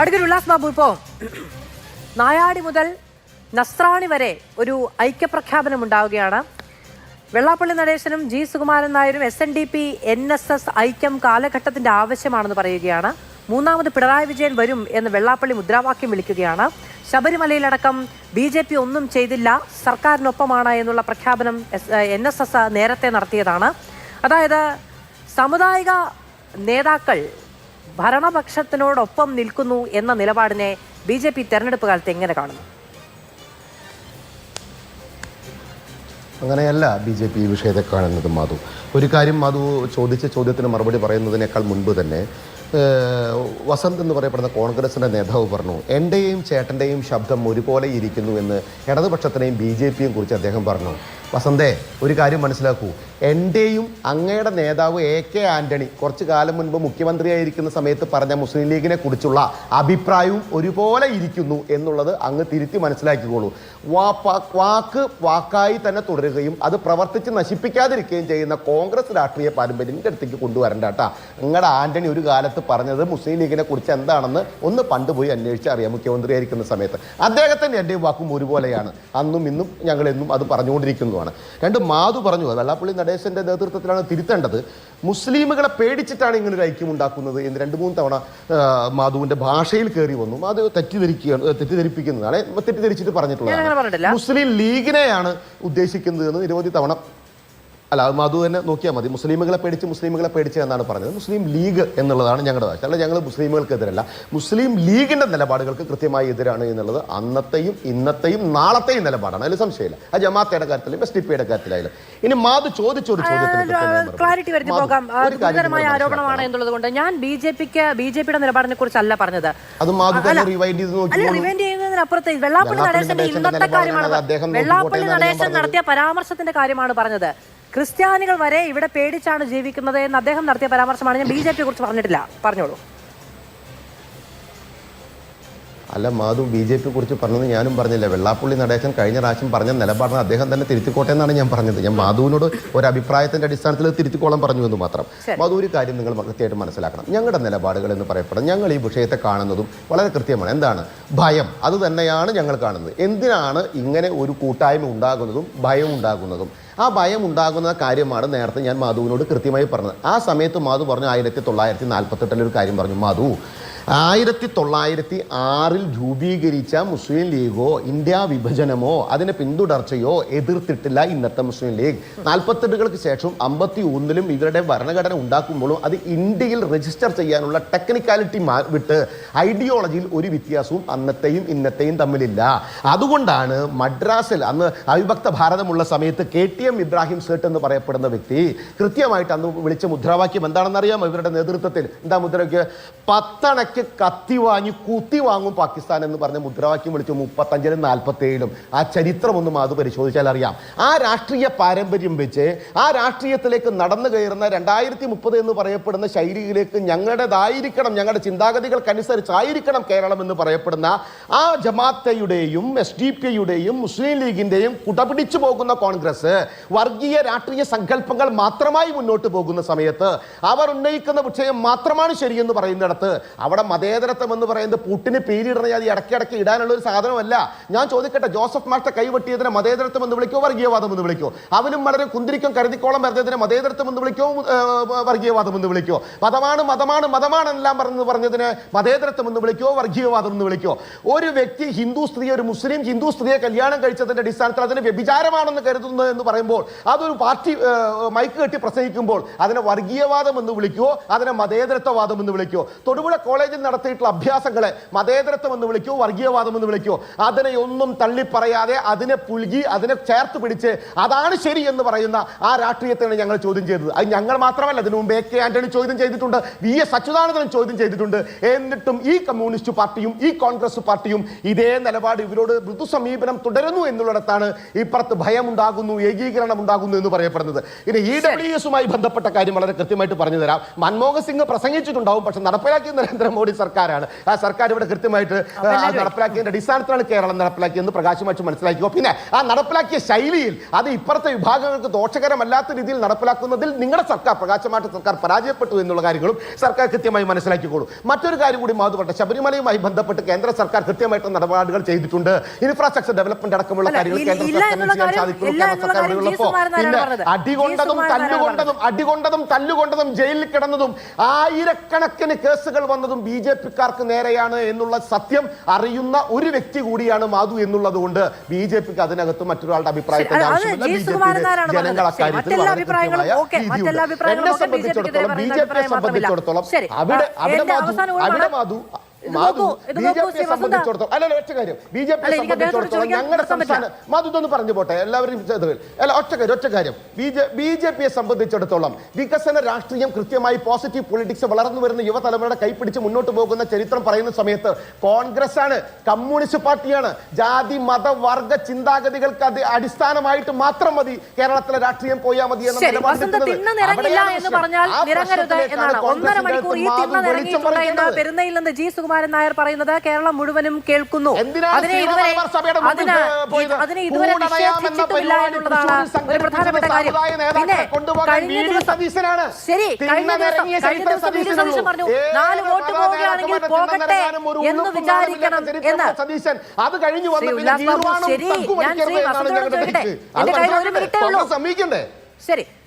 അടുക്കൽ ഉല്ലാസ് ബാബു ഇപ്പോൾ നായാടി മുതൽ നസ്രാണി വരെ ഒരു ഐക്യപ്രഖ്യാപനം ഉണ്ടാവുകയാണ്. വെള്ളാപ്പള്ളി നടേശനും ജി സുകുമാരൻ നായരും S N D P N S S ഐക്യം കാലഘട്ടത്തിന്റെ ആവശ്യമാണെന്ന് പറയുകയാണ്. മൂന്നാമത് പിണറായി വിജയൻ വരും എന്ന് വെള്ളാപ്പള്ളി മുദ്രാവാക്യം വിളിക്കുകയാണ്. ശബരിമലയിലടക്കം ബി ജെ പി ഒന്നും ചെയ്തില്ല സർക്കാരിനൊപ്പമാണ് എന്നുള്ള പ്രഖ്യാപനം എൻ എസ് എസ് നേരത്തെ നടത്തിയതാണ്. അതായത് സമുദായിക നേതാക്കൾ ഭരണപക്ഷത്തിനോടൊപ്പം നിൽക്കുന്നു എന്ന നിലപാടിനെ ബി ജെ പി തെരഞ്ഞെടുപ്പ് കാലത്ത് എങ്ങനെ കാണുന്നു? അങ്ങനെയല്ല ബി ജെ പി ഈ വിഷയത്തെ കാണുന്നത് മധു. ഒരു കാര്യം മധു ചോദിച്ച ചോദ്യത്തിന് മറുപടി പറയുന്നതിനേക്കാൾ മുൻപ് തന്നെ വസന്ത് എന്ന് പറയപ്പെടുന്ന കോൺഗ്രസിന്റെ നേതാവ് പറഞ്ഞു എന്റെയും ചേട്ടന്റെയും ശബ്ദം ഒരുപോലെ ഇരിക്കുന്നു എന്ന് ഇടതുപക്ഷത്തിനെയും ബി ജെ പിയും കുറിച്ച് അദ്ദേഹം പറഞ്ഞു. വസന്തേ ഒരു കാര്യം മനസ്സിലാക്കൂ. എന്റെയും അങ്ങയുടെ നേതാവ് എ കെ ആന്റണി കുറച്ച് കാലം മുൻപ് മുഖ്യമന്ത്രിയായിരിക്കുന്ന സമയത്ത് പറഞ്ഞ മുസ്ലിം ലീഗിനെ കുറിച്ചുള്ള അഭിപ്രായവും ഒരുപോലെ ഇരിക്കുന്നു എന്നുള്ളത് അങ്ങ് തിരുത്തി മനസ്സിലാക്കിക്കോളൂ. വാ വാക്ക് വാക്കായി തന്നെ തുടരുകയും അത് പ്രവർത്തിച്ച് നശിപ്പിക്കാതിരിക്കുകയും ചെയ്യുന്ന കോൺഗ്രസ് രാഷ്ട്രീയ പാരമ്പര്യം എന്റെ അടുത്തേക്ക് കൊണ്ടുവരണ്ട കേട്ടോ. നിങ്ങളുടെ ആന്റണി ഒരു കാലത്ത് പറഞ്ഞത് മുസ്ലിം ലീഗിനെ കുറിച്ച് എന്താണെന്ന് ഒന്ന് പണ്ട് പോയി അന്വേഷിച്ച് അറിയാം. മുഖ്യമന്ത്രിയായിരിക്കുന്ന സമയത്ത്. അദ്ദേഹത്തിന്റെ എന്റെ വാക്കും ഒരുപോലെയാണ്. അന്നും ഇന്നും ഞങ്ങൾ എന്നും അത് പറഞ്ഞുകൊണ്ടിരിക്കുന്നതാണ്. രണ്ട് മാധു പറഞ്ഞു വെള്ളാപ്പള്ളി നടേശന്റെ നേതൃത്വത്തിലാണ് തിരുത്തേണ്ടത്. മുസ്ലിമുകളെ പേടിച്ചിട്ടാണ് ഇങ്ങനൊരു ഐക്യം ഉണ്ടാക്കുന്നത് എന്ന് രണ്ട് മൂന്ന് തവണ മാധുവിന്റെ ഭാഷയിൽ കയറി വന്നു. അത് തെറ്റിദ്ധരിക്കുകയാണ് തെറ്റിദ്ധരിപ്പിക്കുന്നതാണ്. തെറ്റിദ്ധരിച്ചിട്ട്. പറഞ്ഞിട്ടുള്ളത് മുസ്ലിം ലീഗിനെയാണ് ഉദ്ദേശിക്കുന്നത് എന്ന് നിരവധി തവണ അല്ല അത് മധു തന്നെ നോക്കിയാൽ മതി. മുസ്ലിമുകളെ പേടിച്ച് മുസ്ലിമുകളെ പേടിച്ച് എന്നാണ് പറഞ്ഞത്. മുസ്ലിം ലീഗ് എന്നുള്ളതാണ് ഞങ്ങളുടെ ഭാഷ അല്ല ഞങ്ങൾ മുസ്ലിമുകൾക്കെതിരല്ല. മുസ്ലിം ലീഗിന്റെ നിലപാടുകൾക്ക് കൃത്യമായി എതിരാണ് എന്നുള്ളത് അന്നത്തെയും ഇന്നത്തെയും നാളത്തെയും നിലപാടാണ്. അതിൽ സംശയമില്ല. ആ ജമാഅത്തയുടെ കാര്യത്തിലും എസ് ഡി പിയുടെ കാര്യത്തിലായാലും. ഇനി മാധു ചോദിച്ചൊരു ക്ലാരിറ്റി വരുത്തി പോകാം. ഗുരുതരമായ ആരോപണമാണ് എന്നുള്ളത് കൊണ്ട് ഞാൻ ബി ജെ പിക്ക് ബി ജെ പിയുടെ നിലപാടിനെ കുറിച്ചല്ല പറഞ്ഞത്. അത് മാധു റിവൈൻഡ് ചെയ്ത് റിവൈൻഡ് ചെയ്യുന്നതിനപ്പുറത്ത് വെള്ളാപ്പള്ളി നടേശന്റെ ഇന്നത്തെ കാര്യമാണ് വെള്ളാപ്പള്ളി നടേശൻ നടത്തിയ പരാമർശത്തിന്റെ കാര്യമാണ് പറഞ്ഞത്. ക്രിസ്ത്യാനികൾ വരെ ഇവിടെ പേടിച്ചാണ് ജീവിക്കുന്നത് എന്ന് അദ്ദേഹം നടത്തിയ പരാമർശമാണ്. ഞാൻ ബി ജെ പിയെ കുറിച്ച് പറഞ്ഞിട്ടില്ല. പറഞ്ഞോളൂ. അല്ല മാധു ബി ജെ പി കുറിച്ച് പറഞ്ഞത് ഞാനും പറഞ്ഞില്ല. വെള്ളാപ്പള്ളി നടേശൻ കഴിഞ്ഞ പ്രാവശ്യം പറഞ്ഞ നിലപാടിന് അദ്ദേഹം തന്നെ തിരുത്തിക്കോട്ടെ എന്നാണ് ഞാൻ പറഞ്ഞത്. ഞാൻ മാധുവിനോട് ഒരു അഭിപ്രായത്തിന്റെ അടിസ്ഥാനത്തിൽ തിരുത്തിക്കോളം പറഞ്ഞു എന്ന് മാത്രം. മാധു ഒരു കാര്യം നിങ്ങൾ കൃത്യമായിട്ട് മനസ്സിലാക്കണം. ഞങ്ങളുടെ നിലപാടുകൾ എന്ന് പറയപ്പെടുന്നത് ഞങ്ങൾ ഈ വിഷയത്തെ കാണുന്നതും വളരെ കൃത്യമാണ്. എന്താണ്? ഭയം. അത് തന്നെയാണ് ഞങ്ങൾ കാണുന്നത്. എന്തിനാണ് ഇങ്ങനെ ഒരു കൂട്ടായ്മ ഉണ്ടാകുന്നതും ഭയം ഉണ്ടാകുന്നതും? ആ ഭയം ഉണ്ടാകുന്ന കാര്യമാണ് നേരത്തെ ഞാൻ മാധുവിനോട് കൃത്യമായി പറഞ്ഞത്. ആ സമയത്ത് മാധു പറഞ്ഞു ആയിരത്തി തൊള്ളായിരത്തി നാൽപ്പത്തെട്ടിലൊരു കാര്യം പറഞ്ഞു. മാധു ആയിരത്തി തൊള്ളായിരത്തി ആറിൽ രൂപീകരിച്ച മുസ്ലിം ലീഗോ ഇന്ത്യ വിഭജനമോ അതിനെ പിന്തുടർച്ചയോ എതിർത്തിട്ടില്ല ഇന്നത്തെ മുസ്ലിം ലീഗ്. നാൽപ്പത്തെട്ടുകൾക്ക് ശേഷം അമ്പത്തി ഒന്നിലും ഇവരുടെ ഭരണഘടന ഉണ്ടാക്കുമ്പോഴും അത് ഇന്ത്യയിൽ രജിസ്റ്റർ ചെയ്യാനുള്ള ടെക്നിക്കാലിറ്റി വിട്ട് ഐഡിയോളജിയിൽ ഒരു വ്യത്യാസവും അന്നത്തെയും ഇന്നത്തെയും തമ്മിലില്ല. അതുകൊണ്ടാണ് മദ്രാസിൽ അന്ന് അവിഭക്ത ഭാരതമുള്ള സമയത്ത് K T M Ibrahim Sait എന്ന് പറയപ്പെടുന്ന വ്യക്തി കൃത്യമായിട്ട് അന്ന് വിളിച്ച മുദ്രാവാക്യം എന്താണെന്ന് ഇവരുടെ നേതൃത്വത്തിൽ. എന്താ മുദ്രാവാക്യം? പത്തണയ്ക്ക് കത്തി വാങ്ങി കുത്തി വാങ്ങും പാകിസ്ഥാൻ എന്ന് പറഞ്ഞ മുദ്രാവാക്യം വിളിച്ചു മുപ്പത്തഞ്ചിലും നാൽപ്പത്തി ഏഴിലും ആ ചരിത്രമൊന്നും അത് പരിശോധിച്ചാൽ അറിയാം. ആ രാഷ്ട്രീയ പാരമ്പര്യം വെച്ച് ആ രാഷ്ട്രീയത്തിലേക്ക് നടന്നു കയറുന്ന രണ്ടായിരത്തി മുപ്പത് എന്ന് പറയപ്പെടുന്ന ശൈലിയിലേക്ക് ഞങ്ങളുടേതായിരിക്കണം ഞങ്ങളുടെ ചിന്താഗതികൾക്കനുസരിച്ചായിരിക്കണം കേരളം എന്ന് പറയപ്പെടുന്ന ആ ജമാത്തയുടെയും എസ് ഡി പി യുടെയും മുസ്ലിം ലീഗിന്റെയും കുടപിടിച്ചു പോകുന്ന കോൺഗ്രസ് വർഗീയ രാഷ്ട്രീയ സങ്കല്പങ്ങൾ മാത്രമായി മുന്നോട്ട് പോകുന്ന സമയത്ത് അവർ ഉന്നയിക്കുന്ന വിഷയം മാത്രമാണ് ശരിയെന്ന് പറയുന്നിടത്ത് അവിടെ മതേതരത്വം എന്ന് പറയുന്നത് പുട്ടിന് പേരിടണ ജാതി ഇടയ്ക്കിടയ്ക്ക് ഇടാനുള്ള ഒരു സാധനമല്ല. ഞാൻ ചോദിക്കട്ടെ ജോസഫ് മാസ്റ്റർ കൈവെട്ടിയതിനെ മതേതരത്വം എന്ന് വിളിക്കോ വർഗീയവാദം എന്ന് വിളിക്കോ അവനും വളരെ കുന്തിരിക്കും കരുതിക്കോളം വരുന്നതിനെ മതേതരത്വം എന്ന് വിളിക്കോ വർഗീയവാദം എന്ന് വിളിക്കോ മതമാണ് മതമാണ് മതമാണ് എല്ലാം പറഞ്ഞു പറഞ്ഞതിന് മതേതരത്വം എന്ന് വിളിക്കോ വർഗീയവാദം എന്ന് വിളിക്കോ ഒരു വ്യക്തി ഹിന്ദു സ്ത്രീ ഒരു മുസ്ലിം ഹിന്ദു സ്ത്രീയെ കല്യാണം കഴിച്ചതിന്റെ അടിസ്ഥാനത്തിൽ അതിന് വ്യഭിചാരമാണെന്ന് കരുതുന്നത് എന്ന് പറയുമ്പോൾ അതൊരു പാർട്ടി മൈക്ക് കെട്ടി പ്രസംഗിക്കുമ്പോൾ അതിനെ വർഗീയവാദം എന്ന് വിളിക്കോ അതിനെ മതേതരത്വവാദം എന്ന് വിളിക്കോ തൊടുപുഴ കോളേജിൽ നടത്തിയിട്ടുള്ള അഭ്യാസങ്ങളെ മതേതരത്വം എന്ന് വിളിക്കോ വർഗീയവാദം എന്ന് വിളിക്കോ അതിനെ ഒന്നും തള്ളി പറയാതെ അതിനെ പുലുകി അതിനെ ചേർത്ത് പിടിച്ച് അതാണ് ശരി എന്ന് പറയുന്ന ആ രാഷ്ട്രീയത്തെയാണ് ഞങ്ങൾ ചോദ്യം ചെയ്തത്. അത് ഞങ്ങൾ മാത്രമല്ല അതിനു മുമ്പ് എ കെ. ആന്റണി ചോദ്യം ചെയ്തിട്ടുണ്ട് വി. എസ്. അച്യുതാനന്ദനും ചോദ്യം ചെയ്തിട്ടുണ്ട്. എന്നിട്ടും ഈ കമ്മ്യൂണിസ്റ്റ് പാർട്ടിയും ഈ കോൺഗ്രസ് പാർട്ടിയും ഇതേ നിലപാട് ഇവരോട് മൃദു സമീപനം തുടരുന്നു എന്നുള്ളിടത്താണ് ഇപ്പുറത്ത് ഭയമുണ്ടാകുന്നു ഏകീകരണം ഉണ്ടാകുന്നു എന്ന് പറയപ്പെടുന്നത്. ഇനി ഇ ഡബ്ല്യു എസുമായി ബന്ധപ്പെട്ട കാര്യം വളരെ കൃത്യമായിട്ട് പറഞ്ഞു തരാം. മൻമോഹൻ സിംഗ് പ്രസംഗിച്ചിട്ടുണ്ടാവും പക്ഷെ നടപ്പിലാക്കിയ നരേന്ദ്രമോദി മോഡി സർക്കാരാണ്. ആ സർക്കാർ ഇവിടെ കൃത്യമായിട്ട് നടപ്പിലാക്കിയതിന്റെ അടിസ്ഥാനത്തിലാണ് കേരളം നടപ്പിലാക്കിയെന്ന് പ്രകാശ് മാച്ച് മനസ്സിലാക്കിയോ? പിന്നെ ആ നടപ്പിലാക്കിയ ശൈലിയിൽ അത് ഇപ്പുറത്തെ വിഭാഗങ്ങൾക്ക് ദോഷകരമല്ലാത്ത രീതിയിൽ നടപ്പിലാക്കുന്നതിൽ നിങ്ങളുടെ സർക്കാർ പ്രകാശമായിട്ട് സർക്കാർ പരാജയപ്പെട്ടു എന്നുള്ള കാര്യങ്ങളും സർക്കാർ കൃത്യമായി മനസ്സിലാക്കിക്കോളൂ. മറ്റൊരു കാര്യം കൂടി മാതുപട്ടെ ശബരിമലയുമായി ബന്ധപ്പെട്ട് കേന്ദ്ര സർക്കാർ കൃത്യമായിട്ട് നടപടികൾ ചെയ്തിട്ടുണ്ട്. ഇൻഫ്രാസ്ട്രക്ചർ ഡെവലപ്മെന്റ് അടക്കമുള്ള കാര്യങ്ങൾ കേന്ദ്ര സർക്കാരിന് ചെയ്യാൻ സാധിക്കുള്ളൂ സർക്കാർ പിന്നെ അടികൊണ്ടതും തല്ലുകൊണ്ടതും അടികൊണ്ടതും തല്ലുകൊണ്ടതും ജയിലിൽ കിടന്നതും ആയിരക്കണക്കിന് കേസുകൾ വന്നതും ബി ജെ പിക്കാർക്ക് നേരെയാണ് എന്നുള്ള സത്യം അറിയുന്ന ഒരു വ്യക്തി കൂടിയാണ് മാധു എന്നുള്ളത് കൊണ്ട് ബി ജെ പിക്ക് അതിനകത്ത് മറ്റൊരാളുടെ അഭിപ്രായത്തിന്റെ ആവശ്യമില്ല. ബി ജെ സുകുമാരൻ ജനങ്ങൾ അക്കാര്യത്തിൽ എന്നെ ബി സംബന്ധിച്ചിടത്തോളം ബി ജെ പിയെ സംബന്ധിച്ചിടത്തോളം അവിടെ അവിടെ മാധു അവിടെ മാധു ബി ജെ പിയെ സംബന്ധിച്ചിടത്തോളം അല്ലല്ല ഒറ്റ കാര്യം. ബി ജെ പിയെ അല്ല, എനിക്ക് അദ്ദേഹത്തോട് സംബന്ധിച്ചിടത്തോളം ഞങ്ങളുടെ നിർത്താൻ പറ്റില്ല. സംസ്ഥാന മാധു പറഞ്ഞു പോട്ടെ എല്ലാവരും അല്ല ഒറ്റ കാര്യം ഒറ്റ കാര്യം. ബി ജെ ബി ജെ പിയെ സംബന്ധിച്ചിടത്തോളം വികസന രാഷ്ട്രീയം കൃത്യമായി പോസിറ്റീവ് പൊളിറ്റിക്സ് വളർന്നു വരുന്ന യുവതലമുറയുടെ കൈപ്പിടിച്ച് മുന്നോട്ട് പോകുന്ന ചരിത്രം പറയുന്ന സമയത്ത് കോൺഗ്രസ് ആണ് കമ്മ്യൂണിസ്റ്റ് പാർട്ടിയാണ്. ജാതി മത വർഗ ചിന്താഗതികൾക്ക് അത് അടിസ്ഥാനമായിട്ട് മാത്രം മതി. കേരളത്തിലെ രാഷ്ട്രീയം പോയാൽ മതി എന്ന പറഞ്ഞാൽ എന്നാണ്. ഒന്നര മണിക്കൂർ ഈ മാധു തിണ്ണ വെളിച്ചം നിറങ്ങിയിട്ടുണ്ട് എന്ന് പെരുന്നയിൽ നിന്ന് ജി സുകുമാരൻ നായർ പറയുന്നത് കേരളം മുഴുവനും കേൾക്കുന്നു. അതിനെ ഇതുവരെ അതിന് ഇതുവരെ കൂടിയാമെന്ന നിഷേധിച്ചിട്ടില്ല എന്നുള്ളതാണ് ഒരു പ്രധാനപ്പെട്ട കാര്യം. പിന്നെ കഴിഞ്ഞ. ദിവസം ശരി കഴിഞ്ഞ ദിവസം കഴിഞ്ഞ ദിവസം വി. ഡി. സതീശൻ പറഞ്ഞു നാല് വോട്ട് പോവുകയാണെങ്കിൽ പോകട്ടെ എന്ന് വിചാരിക്കണം എന്ന്. അത് കഴിഞ്ഞു ശ്രീ ഞാൻ ശ്രീ വസന്തയോട് ചോദിക്കട്ടെ. എന്റെ കയ്യിൽ ഒരു മിനിറ്റേ ഉള്ളൂ. ശരി.